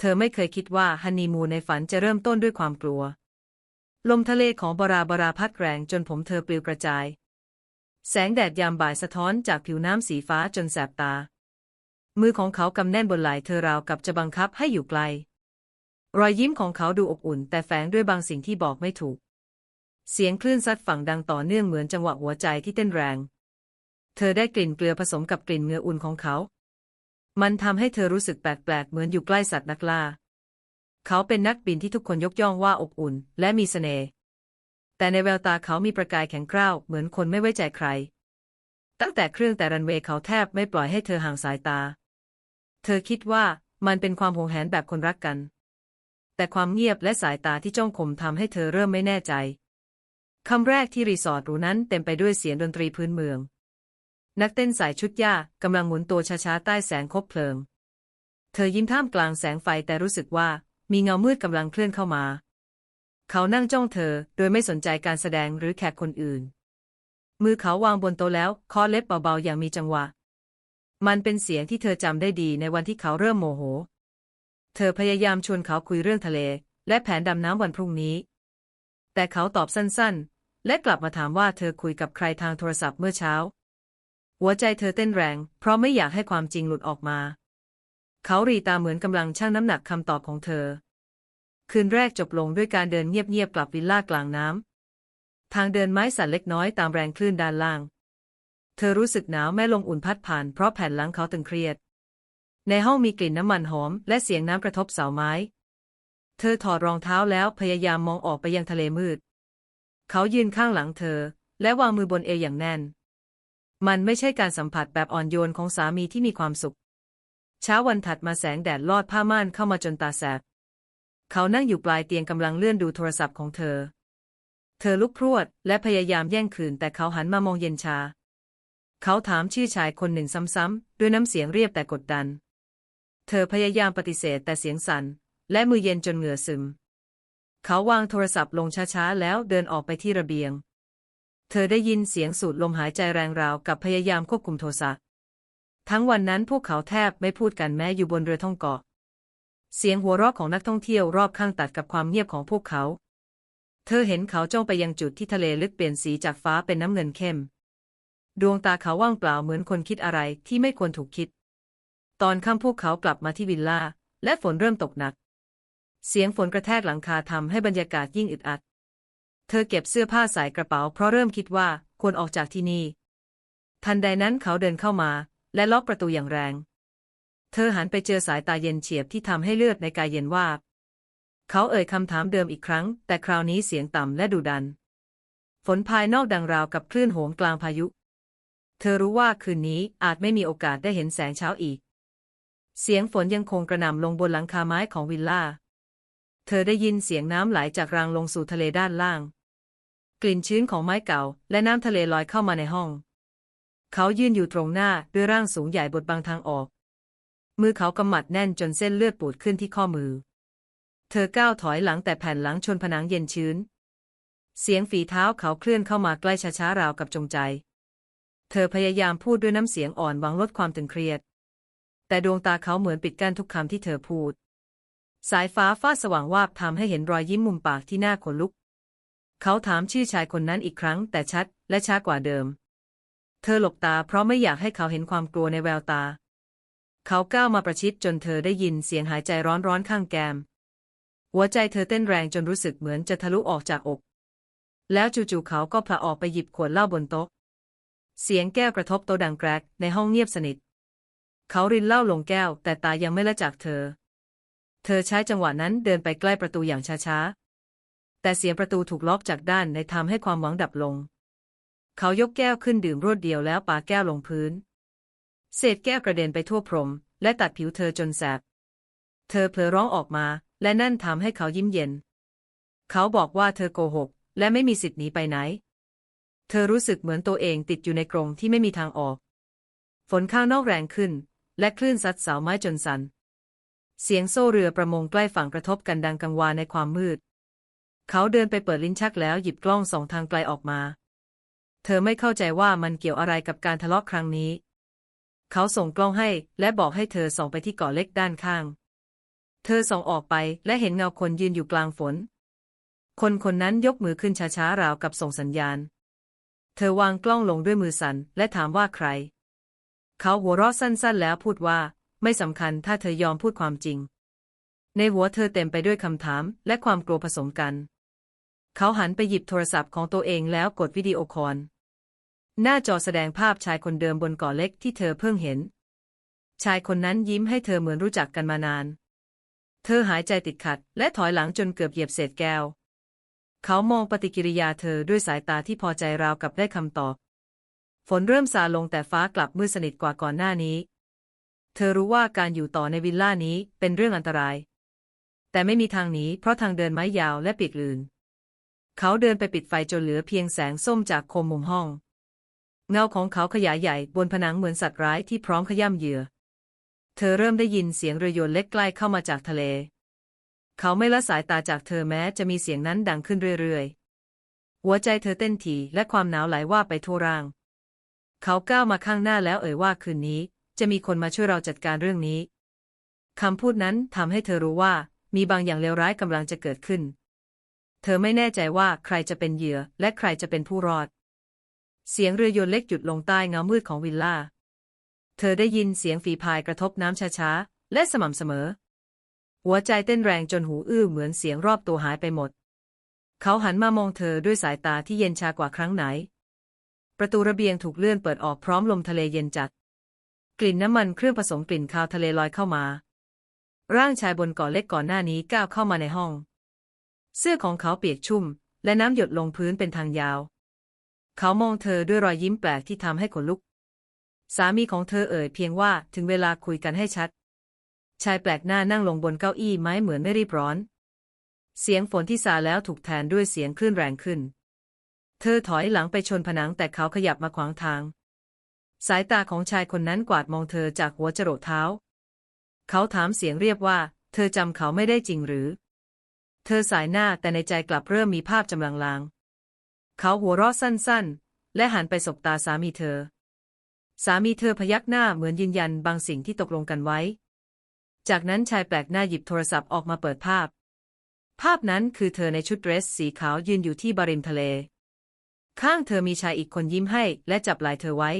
เธอไม่เคยคิดว่าฮันนีมูนในฝันจะเริ่มต้นด้วยความกลัว ลมทะเลของบราบราพัดแรงจนผมเธอปลิวกระจาย แสงแดดยามบ่ายสะท้อนจากผิวน้ำสีฟ้าจนแสบตา มือของเขากำแน่นบนไหล่เธอราวกับจะบังคับให้อยู่ไกล รอยยิ้มของเขาดูอบอุ่น แต่แฝงด้วยบางสิ่งที่บอกไม่ถูก เสียงคลื่นซัดฝั่งดังต่อเนื่องเหมือนจังหวะหัวใจที่เต้นแรง เธอได้กลิ่นเกลือผสมกับกลิ่นเหงื่ออุ่นของเขา มันทำให้เธอรู้สึกแปลกๆ เหมือนอยู่ใกล้สัตว์นักล่า เขาเป็นนักบินที่ทุกคนยกย่องว่าอบอุ่น และมีเสน่ห์ แต่ในแววตาเขามีประกายแข็งกร้าว เหมือนคนไม่ไว้ใจใคร ตั้งแต่เครื่องแต่รันเวย์เขาแทบไม่ปล่อยให้เธอห่างสายตา เธอคิดว่ามันเป็นความหวงแหนแบบคนรักกัน แต่ความเงียบและสายตาที่จ้องข่มทำให้เธอเริ่มไม่แน่ใจคำแรกที่รีสอร์ทหรูนั้นเต็มไปด้วยเสียงดนตรีพื้นเมือง นักเต้นสายชุดหญ้ากำลังหมุนตัวช้าๆใต้แสงคบเพลิง เธอยิ้มท่ามกลางแสงไฟแต่รู้สึกว่ามีเงามืดกำลังเคลื่อนเข้ามา เขานั่งจ้องเธอโดยไม่สนใจการแสดงหรือแขกคนอื่น มือเขาวางบนโต๊ะแล้วคาะเล็บเบาๆอย่างมีจังหวะ มันเป็นเสียงที่เธอจำได้ดีในวันที่เขาเริ่มโมโห เธอพยายามชวนเขาคุยเรื่องทะเล และแผนดำน้ำวันพรุ่งนี้ แต่เขาตอบสั้นๆ และกลับมาถามว่าเธอคุยกับใครทางโทรศัพท์เมื่อเช้า หัวใจเธอเต้นแรง เพราะไม่อยากให้ความจริงหลุดออกมา เขารีตาเหมือนกำลังชั่งน้ำหนักคำตอบของเธอ คืนแรกจบลงด้วยการเดินเงียบๆกลับวิลล่ากลางน้ำ ทางเดินไม้สั่นเล็กน้อยตามแรงคลื่นด้านล่าง เธอรู้สึกหนาวแม่ลมอุ่นพัดผ่านเพราะแผ่นหลังเขาตึงเครียด ในห้องมีกลิ่นน้ำมันหอม และเสียงน้ำกระทบเสาไม้ เธอถอดรองเท้าแล้วพยายามมองออกไปยังทะเลมืด เขายืนข้างหลังเธอ และวางมือบนเอวอย่างแน่น มันไม่ใช่การสัมผัสแบบอ่อนโยนของสามีที่มีความสุข เช้าวันถัดมาแสงแดดลอดผ้าม่านเข้ามาจนตาแสบ เขานั่งอยู่ปลายเตียงกำลังเลื่อนดูโทรศัพท์ของเธอ เธอลุกพรวดและพยายามแย่งคืนแต่เขาหันมามองเย็นชา เขาถามชื่อชายคนหนึ่งซ้ำๆด้วยน้ำเสียงเรียบแต่กดดัน เธอพยายามปฏิเสธแต่เสียงสั่นและมือเย็นจนเหงื่อซึม เขาวางโทรศัพท์ลงช้าๆแล้วเดินออกไปที่ระเบียง เธอได้ยินเสียงสูดลมหายใจแรงราวกับพยายามควบคุมโทสะ ทั้งวันนั้นพวกเขาแทบไม่พูดกันแม้อยู่บนเรือท่องเกาะ เสียงหัวเราะของนักท่องเที่ยวรอบข้างตัดกับความเงียบของพวกเขา เธอเห็นเขาจ้องไปยังจุดที่ทะเลลึกเปลี่ยนสีจากฟ้าเป็นน้ำเงินเข้ม ดวงตาเขาว่างเปล่าเหมือนคนคิดอะไรที่ไม่ควรถูกคิด ตอนค่ำพวกเขากลับมาที่วิลล่าและฝนเริ่มตกหนัก เสียงฝนกระแทกหลังคาทำให้บรรยากาศยิ่งอึดอัด เธอเก็บเสื้อผ้าใส่กระเป๋าเพราะเริ่มคิดว่าควรออกจากที่นี่ ทันใดนั้นเขาเดินเข้ามา และล็อกประตูอย่างแรง เธอหันไปเจอสายตาเย็นเฉียบที่ทำให้เลือดในกายเย็นวาบ เขาเอ่ยคำถามเดิมอีกครั้ง แต่คราวนี้เสียงต่ำและดุดัน ฝนภายนอกดังราวกับคลื่นโหมกลางพายุ เธอรู้ว่าคืนนี้อาจไม่มีโอกาสได้เห็นแสงเช้าอีก เสียงฝนยังคงกระหน่ำลงบนหลังคาไม้ของวิลล่า เธอได้ยินเสียงน้ำไหลจากรางลงสู่ทะเลด้านล่าง กลิ่นชื้นของไม้เก่า และน้ำทะเลลอยเข้ามาในห้อง เขายืนอยู่ตรงหน้าด้วยร่างสูงใหญ่บดบังทางออก มือเขากำมัดแน่นจนเส้นเลือดปูดขึ้นที่ข้อมือ เธอก้าวถอยหลังแต่แผ่นหลังชนผนังเย็นชื้น เสียงฝีเท้าเขาเคลื่อนเข้ามาใกล้ช้าๆราวกับจงใจ เธอพยายามพูดด้วยน้ำเสียงอ่อนหวังลดความตึงเครียด แต่ดวงตาเขาเหมือนปิดกั้นทุกคำที่เธอพูดสายฟ้าฟาดสว่างวาบทำให้เห็นรอยยิ้มมุมปากที่น่าขนลุก เขาถามชื่อชายคนนั้นอีกครั้ง แต่ชัดและช้ากว่าเดิม เธอหลบตาเพราะไม่อยากให้เขาเห็นความกลัวในแววตา เขาก้าวมาประชิดจนเธอได้ยินเสียงหายใจร้อนๆข้างแกม หัวใจเธอเต้นแรงจนรู้สึกเหมือนจะทะลุออกจากอก แล้วจู่ๆเขาก็ผละออกไปหยิบขวดเหล้าบนโต๊ะ เสียงแก้วกระทบโต๊ะดังแกรกในห้องเงียบสนิท เขารินเหล้าลงแก้วแต่ตายังไม่ละจากเธอ เธอใช้จังหวะนั้นเดินไปใกล้ประตูอย่างช้าๆ แต่เสียงประตูถูกล็อกจากด้านในทำให้ความหวังดับลง เขายกแก้วขึ้นดื่มรวดเดียวแล้วปาแก้วลงพื้น เศษแก้วกระเด็นไปทั่วพรม และตัดผิวเธอจนแสบ เธอเผลอร้องออกมา และนั่นทำให้เขายิ้มเย็น เขาบอกว่าเธอโกหก และไม่มีสิทธิ์หนีไปไหน เธอรู้สึกเหมือนตัวเองติดอยู่ในกรงที่ไม่มีทางออก ฝนข้างนอกแรงขึ้น และคลื่นซัดเสาไม้จนสัน่นเสียงโซ่เรือประมงใกล้ฝั่งกระทบกันดังกังวานในความมืด เขาเดินไปเปิดลิ้นชักแล้วหยิบกล้องสองทางไกลออกมา เธอไม่เข้าใจว่ามันเกี่ยวอะไรกับการทะเลาะครั้งนี้ เขาส่งกล้องให้และบอกให้เธอส่องไปที่เกาะเล็กด้านข้าง เธอส่องออกไปและเห็นเงาคนยืนอยู่กลางฝน คนคนนั้นยกมือขึ้นช้าๆราวกับส่งสัญญาณ เธอวางกล้องลงด้วยมือสั่นและถามว่าใคร เขาหัวเราะสั้นๆ แล้วพูดว่าไม่สำคัญถ้าเธอยอมพูดความจริง ในหัวเธอเต็มไปด้วยคำถามและความกลัวผสมกัน เขาหันไปหยิบโทรศัพท์ของตัวเองแล้วกดวิดีโอคอล หน้าจอแสดงภาพชายคนเดิมบนเกาะเล็กที่เธอเพิ่งเห็น ชายคนนั้นยิ้มให้เธอเหมือนรู้จักกันมานาน เธอหายใจติดขัด และถอยหลังจนเกือบเหยียบเศษแก้ว เขามองปฏิกิริยาเธอด้วยสายตาที่พอใจราวกับได้คำตอบ ฝนเริ่มซาลงแต่ฟ้ากลับมืดสนิทกว่าก่อนหน้านี้ เธอรู้ว่าการอยู่ต่อในวิลล่านี้เป็นเรื่องอันตราย แต่ไม่มีทางหนีเพราะทางเดินไม้ยาวและปิดลื่น เขาเดินไปปิดไฟจนเหลือเพียงแสงส้มจากโคมมุมห้อง เงาของเขาขยายใหญ่บนผนังเหมือนสัตว์ร้ายที่พร้อมขย่ำเหยื่อ เธอเริ่มได้ยินเสียงเรือยนต์เล็กใกล้เข้ามาจากทะเล เขาไม่ละสายตาจากเธอแม้จะมีเสียงนั้นดังขึ้นเรื่อยๆ หัวใจเธอเต้นถี่และความหนาวไหลว่าไปทั่วร่าง เขาก้าวมาข้างหน้าแล้วเอ่ยว่าคืนนี้ จะมีคนมาช่วยเราจัดการเรื่องนี้คำพูดนั้นทำให้เธอรู้ว่ามีบางอย่างเลวร้ายกำลังจะเกิดขึ้น เธอไม่แน่ใจว่าใครจะเป็นเหยื่อและใครจะเป็นผู้รอด เสียงเรือยนต์เล็กหยุดลงใต้เงามืดของวิลล่า เธอได้ยินเสียงฝีพายกระทบน้ำช้าๆ และสม่ำเสมอ หัวใจเต้นแรงจนหูอื้อเหมือนเสียงรอบตัวหายไปหมด เขาหันมามองเธอด้วยสายตาที่เย็นชากว่าครั้งไหน ประตูระเบียงถูกเลื่อนเปิดออกพร้อมลมทะเลเย็นจัด กลิ่นน้ำมันเครื่องผสมกลิ่นคาวทะเลลอยเข้ามา ร่างชายบนเกาะเล็กก่อนหน้านี้ก้าวเข้ามาในห้อง เสื้อของเขาเปียกชุ่ม และน้ำหยดลงพื้นเป็นทางยาว เขามองเธอด้วยรอยยิ้มแปลกที่ทำให้ขนลุก สามีของเธอเอ่ยเพียงว่าถึงเวลาคุยกันให้ชัด ชายแปลกหน้านั่งลงบนเก้าอี้ไม้เหมือนไม่รีบร้อน เสียงฝนที่ซาแล้วถูกแทนด้วยเสียงคลื่นแรงขึ้น เธอถอยหลังไปชนผนังแต่เขาขยับมาขวางทาง สายตาของชายคนนั้นกวาดมองเธอจากหัวจรดเท้า เขาถามเสียงเรียบว่า เธอจำเขาไม่ได้จริงหรือ เธอสายหน้าแต่ในใจกลับเริ่มมีภาพจำลางลางเขาหัวเราะสั้นๆ และหันไปสบตาสามีเธอ สามีเธอพยักหน้าเหมือนยืนยันบางสิ่งที่ตกลงกันไว้ จากนั้นชายแปลกหน้าหยิบโทรศัพท์ออกมาเปิดภาพ ภาพนั้นคือเธอในชุดเดรสสีขาวยืนอยู่ที่บริมทะเล ข้างเธอมีชายอีกคนยิ้มให้และจับไหล่เธอไว้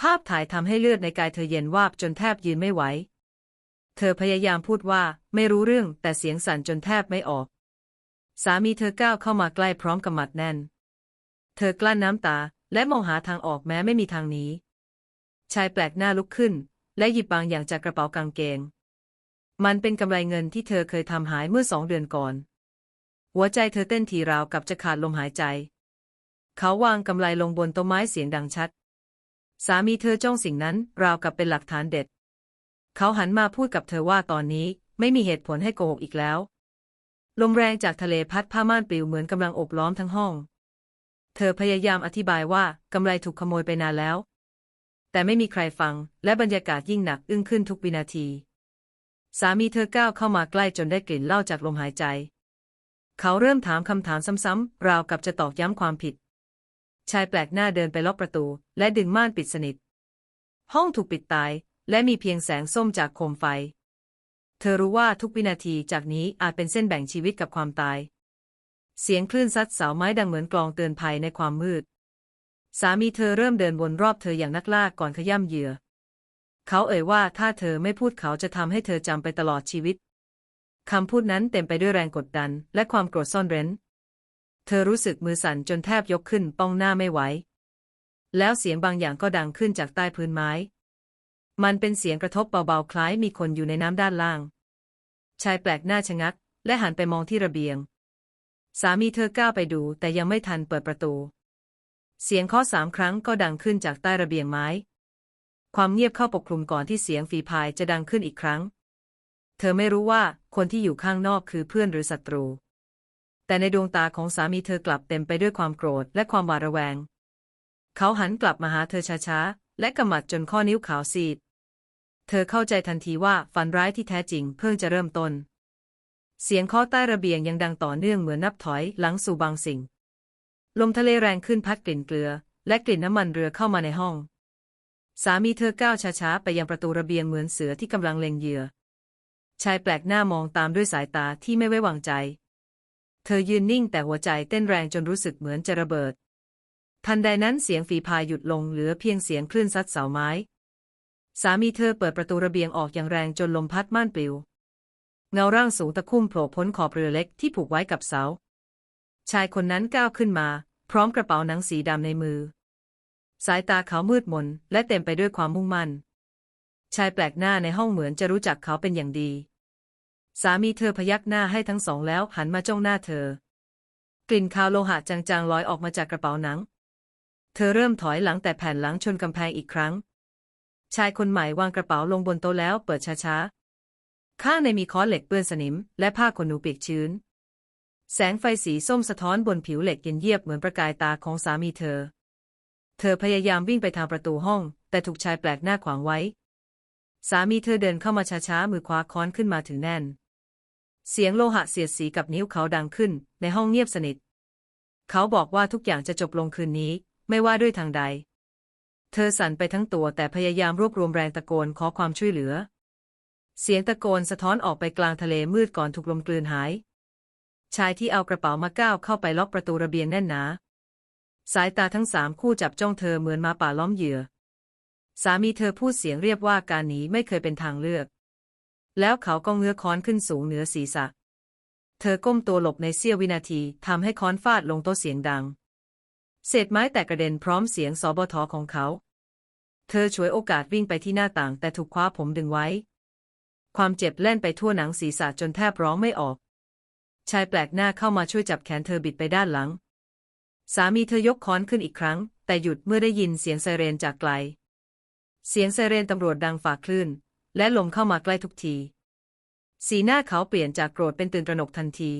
ภาพถ่ายทำให้เลือดในกายเธอเย็นวาบจนแทบยืนไม่ไหว เธอพยายามพูดว่าไม่รู้เรื่องแต่เสียงสั่นจนแทบไม่ออก สามีเธอก้าวเข้ามาใกล้พร้อมกับหมัดแน่น เธอกลั้นน้ำตาและมองหาทางออกแม้ไม่มีทางนี้ ชายแปลกหน้าลุกขึ้น และหยิบบางอย่างจากกระเป๋ากางเกง มันเป็นกำไรเงินที่เธอเคยทำหายเมื่อสองเดือนก่อน หัวใจเธอเต้นทีราวกับจะขาดลมหายใจ เขาวางกำไรลงบนต้นไม้เสียงดังชัด สามีเธอจ้องสิ่งนั้นราวกับเป็นหลักฐานเด็ด เขาหันมาพูดกับเธอว่าตอนนี้ไม่มีเหตุผลให้โกหกอีกแล้ว ลมแรงจากทะเลพัดผ้าม่านปลิวเหมือนกำลังอบล้อมทั้งห้อง เธอพยายามอธิบายว่ากำไรถูกขโมยไปนานแล้ว แต่ไม่มีใครฟัง และบรรยากาศยิ่งหนักอึ้งขึ้นทุกวินาที สามีเธอก้าวเข้ามาใกล้จนได้กลิ่นเหล้าจากลมหายใจ เขาเริ่มถามคำถามซ้ำๆราวกับจะตอกย้ำความผิด ชายแปลกหน้าเดินไปล็อกประตู และดึงม่านปิดสนิท ห้องถูกปิดตาย และมีเพียงแสงส้มจากโคมไฟ เธอรู้ว่าทุกวินาทีจากนี้อาจเป็นเส้นแบ่งชีวิตกับความตาย เสียงคลื่นซัดเสาไม้ดังเหมือนกลองเตือนภัยในความมืด สามีเธอเริ่มเดินวนรอบเธออย่างนักล่าก่อนขย่ำเหยื่อ เขาเอ่ยว่าถ้าเธอไม่พูดเขาจะทำให้เธอจำไปตลอดชีวิตคำพูดนั้นเต็มไปด้วยแรงกดดัน และความโกรธซ่อนเร้น เธอรู้สึกมือสั่นจนแทบยกขึ้นป้องหน้าไม่ไหว แล้วเสียงบางอย่างก็ดังขึ้นจากใต้พื้นไม้ มันเป็นเสียงกระทบเบาๆ คล้ายมีคนอยู่ในน้ำด้านล่าง ชายแปลกหน้าชะงัก และหันไปมองที่ระเบียง สามีเธอก้าวไปดูแต่ยังไม่ทันเปิดประตู เสียงเคาะสามครั้งก็ดังขึ้นจากใต้ระเบียงไม้ ความเงียบเข้าปกคลุมก่อนที่เสียงฝีพายจะดังขึ้นอีกครั้ง เธอไม่รู้ว่าคนที่อยู่ข้างนอกคือเพื่อนหรือศัตรู แต่ในดวงตาของสามีเธอกลับเต็มไปด้วยความโกรธและความหวาดระแวง เขาหันกลับมาหาเธอช้าๆและกำมัดจนข้อนิ้วขาวซีด เธอเข้าใจทันทีว่าฝันร้ายที่แท้จริงเพิ่งจะเริ่มต้น เสียงเคาะใต้ระเบียงยังดังต่อเนื่องเหมือนนับถอยหลังสู่บางสิ่ง ลมทะเลแรงขึ้นพัดกลิ่นเกลือ และกลิ่นน้ำมันเรือเข้ามาในห้อง สามีเธอก้าวช้าๆไปยังประตูระเบียงเหมือนเสือที่กำลังเล็งเหยื่อ ชายแปลกหน้ามองตามด้วยสายตาที่ไม่ไว้วางใจ เธอยืนนิ่งแต่หัวใจเต้นแรงจนรู้สึกเหมือนจะระเบิด ทันใดนั้นเสียงฝีพายหยุดลงเหลือเพียงเสียงคลื่นซัดเสาไม้ สามีเธอเปิดประตูระเบียงออกอย่างแรงจนลมพัดม่านปลิว เงาร่างสูงตะคุ่มโผล่พ้นขอบเรือเล็กที่ผูกไว้กับเสา ชายคนนั้นก้าวขึ้นมา พร้อมกระเป๋าหนังสีดำในมือ สายตาเขามืดมนและเต็มไปด้วยความมุ่งมั่น ชายแปลกหน้าในห้องเหมือนจะรู้จักเขาเป็นอย่างดี สามีเธอพยักหน้าให้ทั้งสองแล้วหันมาจ้องหน้าเธอ กลิ่นคาวโลหะจางๆลอยออกมาจากกระเป๋าหนัง เธอเริ่มถอยหลังแต่แผ่นหลังชนกำแพงอีกครั้ง ชายคนใหม่วางกระเป๋าลงบนโต๊ะแล้วเปิดช้าๆ ข้างในมีค้อนเหล็กเปื้อนสนิม และผ้าขนหนูเปียกชื้น แสงไฟสีส้มสะท้อนบนผิวเหล็กเย็นเยียบเหมือนประกายตาของสามีเธอ เธอพยายามวิ่งไปทางประตูห้อง แต่ถูกชายแปลกหน้าขวางไว้ สามีเธอเดินเข้ามาช้าๆ มือคว้าค้อนขึ้นมาถึงแน่น เสียงโลหะเสียดสีกับนิ้วเขาดังขึ้น ในห้องเงียบสนิท เขาบอกว่าทุกอย่างจะจบลงคืนนี้ ไม่ว่าด้วยทางใด เธอสั่นไปทั้งตัวแต่พยายามรวบรวมแรงตะโกนขอความช่วยเหลือ เสียงตะโกนสะท้อนออกไปกลางทะเลมืดก่อนถูกลมกลืนหาย ชายที่เอากระเป๋ามาก้าวเข้าไปล็อกประตูระเบียงแน่นหนา สายตาทั้งสามคู่จับจ้องเธอเหมือนมาป่าล้อมเหยื่อ สามีเธอพูดเสียงเรียบว่าการหนีไม่เคยเป็นทางเลือก แล้วเขาก็เงื้อค้อนขึ้นสูงเหนือศีรษะ เธอก้มตัวหลบในเสี้ยววินาทีทำให้ค้อนฟาดลงโต๊ะเสียงดัง เศษไม้แตกกระเด็นพร้อมเสียงสอบทอของเขา เธอฉวยโอกาสวิ่งไปที่หน้าต่างแต่ถูกคว้าผมดึงไว้ ความเจ็บแล่นไปทั่วหนังศีรษะจนแทบร้องไม่ออก ชายแปลกหน้าเข้ามาช่วยจับแขนเธอบิดไปด้านหลัง สามีเธอยกค้อนขึ้นอีกครั้ง แต่หยุดเมื่อได้ยินเสียงไซเรนจากไกล เสียงไซเรนตำรวจดังฝ่าคลื่น และลมเข้ามาใกล้ทุกที สีหน้าเขาเปลี่ยนจากโกรธเป็นตื่นตระหนกทันที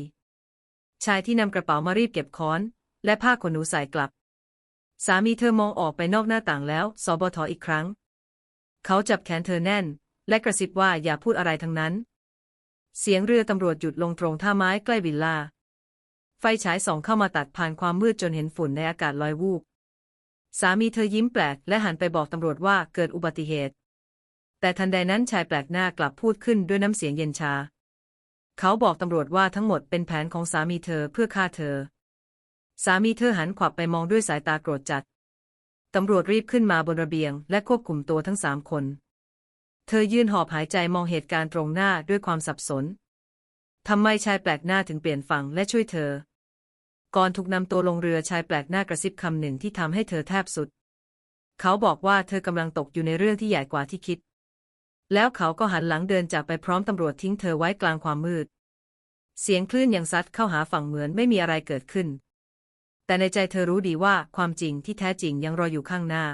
ชายที่นำกระเป๋ามารีบเก็บค้อนและผ้าขนหนูใส่กลับ สามีเธอมองออกไปนอกหน้าต่างแล้ว สบทอีกครั้ง เขาจับแขนเธอแน่น และกระซิบว่าอย่าพูดอะไรทั้งนั้น เสียงเรือตำรวจหยุดลงตรงท่าไม้ใกล้วิลล่า ไฟฉายส่องเข้ามาตัดผ่านความมืดจนเห็นฝุ่นในอากาศลอยวูบ สามีเธอยิ้มแปลก และหันไปบอกตำรวจว่าเกิดอุบัติเหตุ แต่ทันใดนั้นชายแปลกหน้ากลับพูดขึ้นด้วยน้ำเสียงเย็นชา เขาบอกตำรวจว่าทั้งหมดเป็นแผนของสามีเธอเพื่อฆ่าเธอ สามีเธอหันขวับไปมองด้วยสายตาโกรธจัด ตำรวจรีบขึ้นมาบนระเบียง และควบคุมตัวทั้งสามคน เธอยืนหอบหายใจมองเหตุการณ์ตรงหน้าด้วยความสับสน ทำไมชายแปลกหน้าถึงเปลี่ยนฝั่งและช่วยเธอ ก่อนถูกนำตัวลงเรือชายแปลกหน้ากระซิบคำหนึ่งที่ทำให้เธอแทบสุด เขาบอกว่าเธอกำลังตกอยู่ในเรื่องที่ใหญ่กว่าที่คิด แล้วเขาก็หันหลังเดินจากไปพร้อมตำรวจทิ้งเธอไว้กลางความมืด เสียงคลื่นยังซัดเข้าหาฝั่งเหมือนไม่มีอะไรเกิดขึ้น แต่ในใจเธอรู้ดีว่าความจริงที่แท้จริงยังรออยู่ข้างหน้า